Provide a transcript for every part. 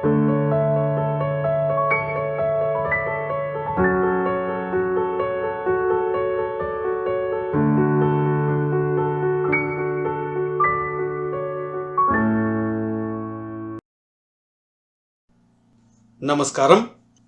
నమస్కారం.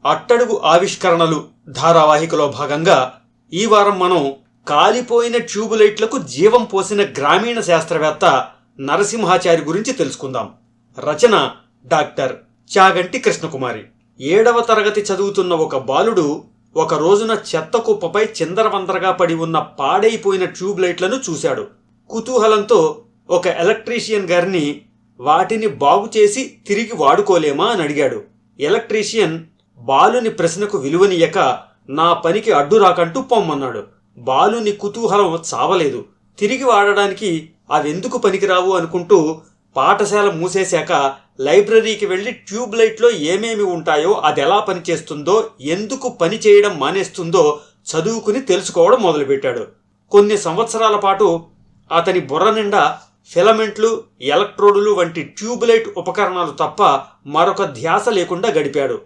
అట్టడుగు ఆవిష్కరణలు ధారావాహికలో భాగంగా ఈ వారం మనం కాలిపోయిన ట్యూబులైట్లకు జీవం పోసిన గ్రామీణ శాస్త్రవేత్త నరసింహాచారి గురించి తెలుసుకుందాం. రచన డాక్టర్ చాగంటి కృష్ణకుమారి. ఏడవ తరగతి చదువుతున్న ఒక బాలుడు ఒక రోజున చెత్త కుప్పపై చిందరవందరగా పడి ఉన్న పాడైపోయిన ట్యూబ్ లైట్లను చూశాడు. కుతూహలంతో ఒక ఎలక్ట్రీషియన్ గారిని వాటిని బాగు చేసి తిరిగి వాడుకోలేమా అని అడిగాడు. ఎలక్ట్రీషియన్ బాలుని ప్రశ్నకు విలువనియక నా పనికి అడ్డు రాకంటూ పొమ్మన్నాడు. బాలుని కుతూహలం చావలేదు తిరిగి వాడడానికి అవెందుకు పనికిరావు అనుకుంటూ పాఠశాల మూసేశాక లైబ్రరీకి వెళ్ళి ట్యూబ్ లైట్లో ఏమేమి ఉంటాయో అది ఎలా పనిచేస్తుందో ఎందుకు పని చేయడం మానేస్తుందో చదువుకుని తెలుసుకోవడం మొదలుపెట్టాడు. కొన్ని సంవత్సరాల పాటు అతని బుర్ర నిండా ఫిలమెంట్లు ఎలక్ట్రోడులు వంటి ట్యూబ్లైట్ ఉపకరణాలు తప్ప మరొక ధ్యాస లేకుండా గడిపాడు.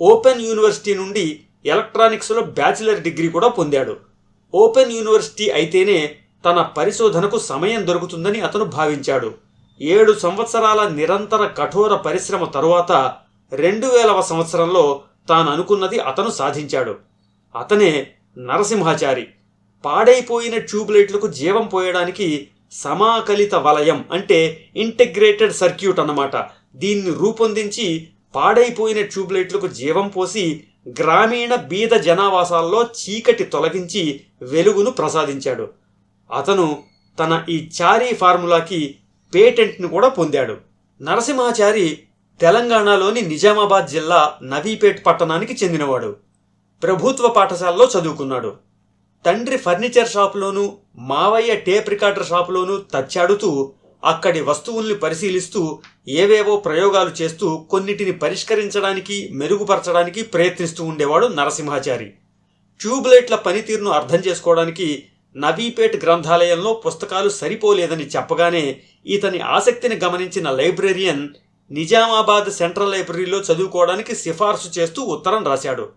ఓపెన్ యూనివర్సిటీ నుండి ఎలక్ట్రానిక్స్లో బ్యాచిలర్ డిగ్రీ కూడా పొందాడు. ఓపెన్ యూనివర్సిటీ అయితేనే తన పరిశోధనకు సమయం దొరుకుతుందని అతను భావించాడు. ఏడు సంవత్సరాల నిరంతర కఠోర పరిశ్రమ తరువాత రెండు వేలవ సంవత్సరంలో తాను అనుకున్నది అతను సాధించాడు. అతనే నరసింహాచారి. పాడైపోయిన ట్యూబ్లైట్లకు జీవం పోయడానికి సమాకలిత వలయం అంటే ఇంటిగ్రేటెడ్ సర్క్యూట్ అన్నమాట. దీన్ని రూపొందించి పాడైపోయిన ట్యూబ్లైట్లకు జీవం పోసి గ్రామీణ బీద జనావాసాల్లో చీకటి తొలగించి వెలుగును ప్రసాదించాడు. అతను తన ఈ చారీ ఫార్ములాకి పేటెంట్ను కూడా పొందాడు. నరసింహాచారి తెలంగాణలోని నిజామాబాద్ జిల్లా నవీపేట్ పట్టణానికి చెందినవాడు. ప్రభుత్వ పాఠశాలలో చదువుకున్నాడు. తండ్రి ఫర్నిచర్ షాపులోనూ మావయ్య టేప్ రికార్డర్ షాపులోనూ తచ్చాడుతూ అక్కడి వస్తువుల్ని పరిశీలిస్తూ ఏవేవో ప్రయోగాలు చేస్తూ కొన్నిటిని పరిష్కరించడానికి మెరుగుపరచడానికి ప్రయత్నిస్తూ ఉండేవాడు నరసింహాచారి. ట్యూబ్లైట్ల పనితీరును అర్థం చేసుకోవడానికి నవీపేట్ గ్రంథాలయంలో పుస్తకాలు సరిపోలేదని చెప్పగానే ఇతని ఆసక్తిని గమనించిన లైబ్రేరియన్ నిజామాబాద్ సెంట్రల్ లైబ్రరీలో చదువుకోవడానికి సిఫార్సు చేస్తూ ఉత్తరం రాశాడు.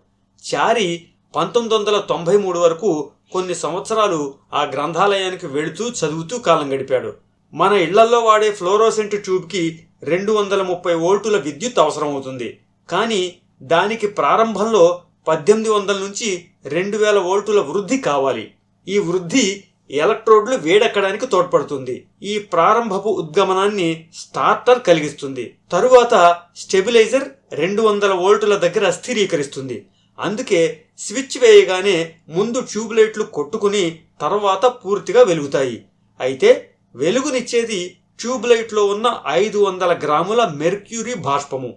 చారి పంతొమ్మిది వందల తొంభై మూడు వరకు కొన్ని సంవత్సరాలు ఆ గ్రంథాలయానికి వెళుతూ చదువుతూ కాలం గడిపాడు. మన ఇళ్ళల్లో వాడే ఫ్లోరోసెంట్ ట్యూబ్కి రెండు వందల ముప్పై వోల్టుల విద్యుత్ అవసరమవుతుంది. కానీ దానికి ప్రారంభంలో పద్దెనిమిది వందల నుంచి రెండు వేల వోల్టుల వృద్ధి కావాలి. ఈ వృద్ధి ఎలక్ట్రోడ్లు వేడెక్కడానికి తోడ్పడుతుంది. ఈ ప్రారంభపు ఉద్గమనాన్ని స్టార్టర్ కలిగిస్తుంది. తరువాత స్టెబిలైజర్ రెండు వందల వోల్టుల దగ్గర స్థిరీకరిస్తుంది. అందుకే స్విచ్ వేయగానే ముందు ట్యూబ్లైట్లు కొట్టుకుని తర్వాత పూర్తిగా వెలుగుతాయి. అయితే వెలుగునిచ్చేది ట్యూబ్లైట్లో ఉన్న ఐదు వందల గ్రాముల మెర్క్యూరీ బాష్పము.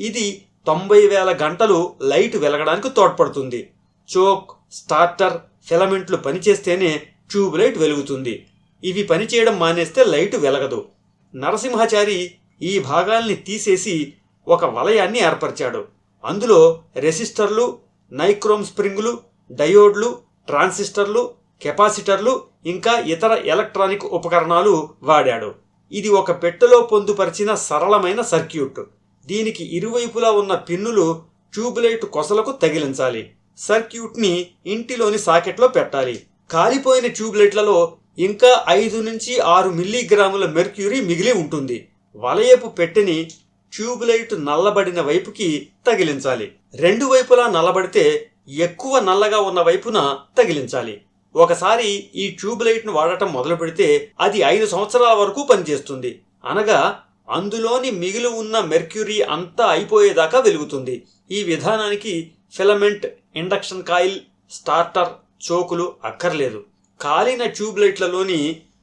ఇది తొంభై వేల గంటలు లైట్ వెలగడానికి తోడ్పడుతుంది. చోక్ స్టార్టర్ ఫిలమెంట్లు పనిచేస్తేనే ట్యూబ్లైట్ వెలుగుతుంది. ఇవి పనిచేయడం మానేస్తే లైట్ వెలగదు. నరసింహాచారి ఈ భాగాల్ని తీసేసి ఒక వలయాన్ని ఏర్పరిచాడు. అందులో రెసిస్టర్లు నైక్రోమ్ స్ప్రింగులు డయోడ్లు ట్రాన్సిస్టర్లు కెపాసిటర్లు ఇంకా ఇతర ఎలక్ట్రానిక్ ఉపకరణాలు వాడాడు. ఇది ఒక పెట్టెలో పొందుపరిచిన సరళమైన సర్క్యూట్. దీనికి ఇరువైపులా ఉన్న పిన్నులు ట్యూబ్లైట్ కొసలకు తగిలించాలి. సర్క్యూట్ని ఇంటిలోని సాకెట్లో పెట్టాలి. కాలిపోయిన ట్యూబ్లైట్లలో ఇంకా ఐదు నుంచి ఆరు మిల్లీగ్రాముల మెర్క్యూరీ మిగిలి ఉంటుంది. వలయపు పెట్టెని ట్యూబ్లైట్ నల్లబడిన వైపుకి తగిలించాలి. రెండు వైపులా నల్లబడితే ఎక్కువ నల్లగా ఉన్న వైపున తగిలించాలి. ఒకసారి ఈ ట్యూబ్లైట్ను వాడటం మొదలు పెడితే అది ఐదు సంవత్సరాల వరకు పనిచేస్తుంది. అనగా అందులోని మిగిలి ఉన్న మెర్క్యూరీ అంతా అయిపోయేదాకా వెలుగుతుంది. ఈ విధానానికి ఫిలమెంట్ ఇండక్షన్ కాయిల్ స్టార్టర్ చోకులు అక్కర్లేదు. కాలిన ట్యూబ్లైట్లలోని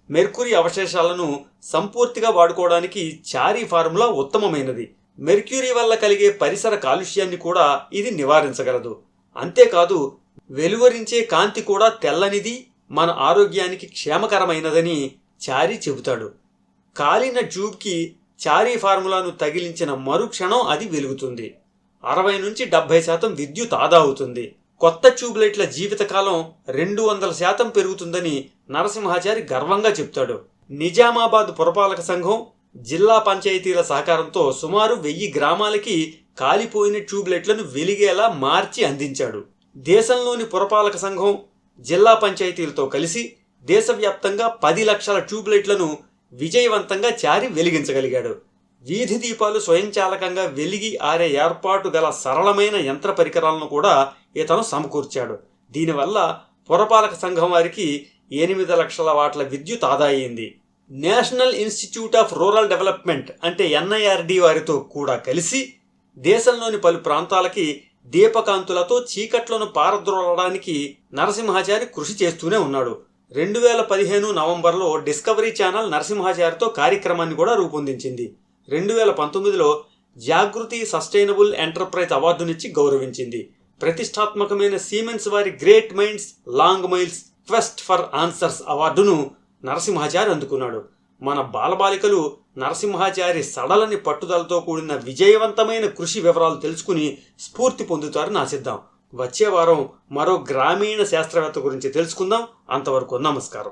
మెర్కురీ అవశేషాలను సంపూర్తిగా వాడుకోవడానికి చారీ ఫార్ములా ఉత్తమమైనది. మెర్క్యూరీ వల్ల కలిగే పరిసర కాలుష్యాన్ని కూడా ఇది నివారించగలదు. అంతేకాదు వెలువరించే కాంతి కూడా తెల్లనిది మన ఆరోగ్యానికి క్షేమకరమైనదని చారీ చెబుతాడు. కాలిన ట్యూబ్కి చారీ ఫార్ములాను తగిలించిన మరుక్షణం అది వెలుగుతుంది. అరవై నుంచి డెబ్బై శాతం విద్యుత్ ఆదా అవుతుంది. కొత్త ట్యూబ్లైట్ల జీవితకాలం రెండు వందల శాతం పెరుగుతుందని నరసింహాచారి గర్వంగా చెప్తాడు. నిజామాబాద్ పురపాలక సంఘం జిల్లా పంచాయతీల సహకారంతో సుమారు వెయ్యి గ్రామాలకి కాలిపోయిన ట్యూబ్లైట్లను వెలిగేలా మార్చి అందించాడు. దేశంలోని పురపాలక సంఘం జిల్లా పంచాయతీలతో కలిసి దేశవ్యాప్తంగా పది లక్షల ట్యూబ్లైట్లను విజయవంతంగా చారి వెలిగించగలిగాడు. వీధి దీపాలు స్వయంచాలకంగా వెలిగి ఆరే ఏర్పాటు గల సరళమైన యంత్ర పరికరాలను కూడా ఇతను సమకూర్చాడు. దీనివల్ల పురపాలక సంఘం వారికి ఎనిమిది లక్షల వాట్ల విద్యుత్ ఆదా అయింది national institute of rural development అంటే ఎన్ఐఆర్డి వారితో కూడా కలిసి దేశంలోని పలు ప్రాంతాలకి దీపకాంతులతో చీకట్లను పారద్రోలడానికి నరసింహాచారి కృషి చేస్తూనే ఉన్నాడు. రెండు వేల పదిహేను నవంబర్లో డిస్కవరీ ఛానల్ నరసింహాచారితో కార్యక్రమాన్ని కూడా రూపొందించింది. రెండు వేల పంతొమ్మిదిలో జాగృతి సస్టైనబుల్ ఎంటర్ప్రైజ్ అవార్డునిచ్చి గౌరవించింది. ప్రతిష్టాత్మకమైన సీమెన్స్ వారి great minds long miles quest for answers అవార్డును నరసింహాచారి అందుకున్నాడు. మన బాలబాలికలు నరసింహాచారి సడలని పట్టుదలతో కూడిన విజయవంతమైన కృషి వివరాలు తెలుసుకుని స్ఫూర్తి పొందుతారని ఆశిద్దాం. వచ్చే వారం మరో గ్రామీణ శాస్త్రవేత్త గురించి తెలుసుకుందాం. అంతవరకు నమస్కారం.